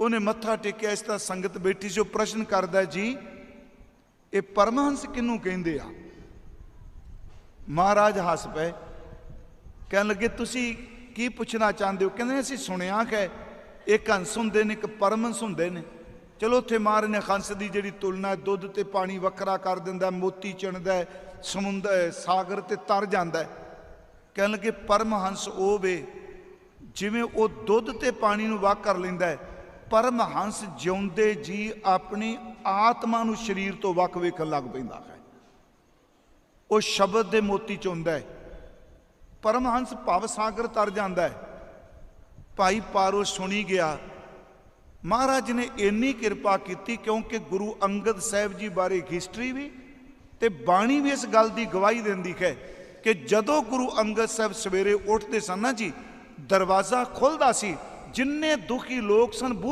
ਉਹਨੇ ਮੱਥਾ ਟੇਕਿਆ, ਇਸ ਤਰ੍ਹਾਂ ਸੰਗਤ ਬੈਠੀ ਸੀ, ਉਹ ਪ੍ਰਸ਼ਨ ਕਰਦਾ, ਜੀ, ਇਹ ਪਰਮਹੰਸ ਕਿਹਨੂੰ ਕਹਿੰਦੇ ਆ? ਮਹਾਰਾਜ ਹੱਸ ਪਏ, ਕਹਿਣ ਲੱਗੇ, ਤੁਸੀਂ ਕੀ ਪੁੱਛਣਾ ਚਾਹੁੰਦੇ ਹੋ? ਕਹਿੰਦੇ, ਅਸੀਂ ਸੁਣਿਆ ਕਿ ਇੱਕ ਹੰਸ ਹੁੰਦੇ ਨੇ, ਇੱਕ ਪਰਮਹੰਸ ਹੁੰਦੇ ਨੇ। ਚਲੋ, ਉੱਥੇ ਮਹਾਰਾਜ ਨੇ ਹੰਸ ਦੀ ਜਿਹੜੀ ਤੁਲਨਾ ਦੁੱਧ ਤੇ ਪਾਣੀ ਵੱਖਰਾ ਕਰ ਦਿੰਦਾ, ਮੋਤੀ ਚਿਣਦਾ ਸਮੁੰਦਰ ਸਾਗਰ ਤੇ ਤਰ ਜਾਂਦਾ ਕਹਿਣ ਲੱਗੇ, ਪਰਮਹੰਸ ਉਹ ਵੇ, ਜਿਵੇਂ ਉਹ ਦੁੱਧ ਤੇ ਪਾਣੀ ਨੂੰ ਵੱਖ ਕਰ ਲੈਂਦਾ ਹੈ ਪਰਮਹੰਸ ਜਿਉਂਦੇ ਜੀ ਆਪਣੀ ਆਤਮਾ ਨੂੰ ਸਰੀਰ ਤੋਂ ਵੱਖ ਵੇਖਣ ਲੱਗ ਪੈਂਦਾ ਹੈ। ਉਹ ਸ਼ਬਦ ਦੇ ਮੋਤੀ ਚ ਹੁੰਦਾ ਹੈ। ਪਰਮਹੰਸ ਭਵ ਸਾਗਰ ਤਰ ਜਾਂਦਾ ਹੈ। ਭਾਈ ਪਾਰੋ ਸੁਣੀ ਗਿਆ। ਮਹਾਰਾਜ ਨੇ ਇੰਨੀ ਕਿਰਪਾ ਕੀਤੀ ਕਿਉਂਕਿ ਗੁਰੂ ਅੰਗਦ ਸਾਹਿਬ ਜੀ ਬਾਰੇ ਹਿਸਟਰੀ ਵੀ ਤੇ ਬਾਣੀ ਵੀ ਇਸ ਗੱਲ ਦੀ ਗਵਾਹੀ ਦਿੰਦੀ ਹੈ ਕਿ ਜਦੋਂ ਗੁਰੂ ਅੰਗਦ ਸਾਹਿਬ ਸਵੇਰੇ ਉੱਠਦੇ ਸਨ ਨਾ ਜੀ, ਦਰਵਾਜ਼ਾ ਖੁੱਲਦਾ ਸੀ, ਜਿੰਨੇ ਦੁਖੀ ਲੋਕ ਸਨ ਬੂਹੇ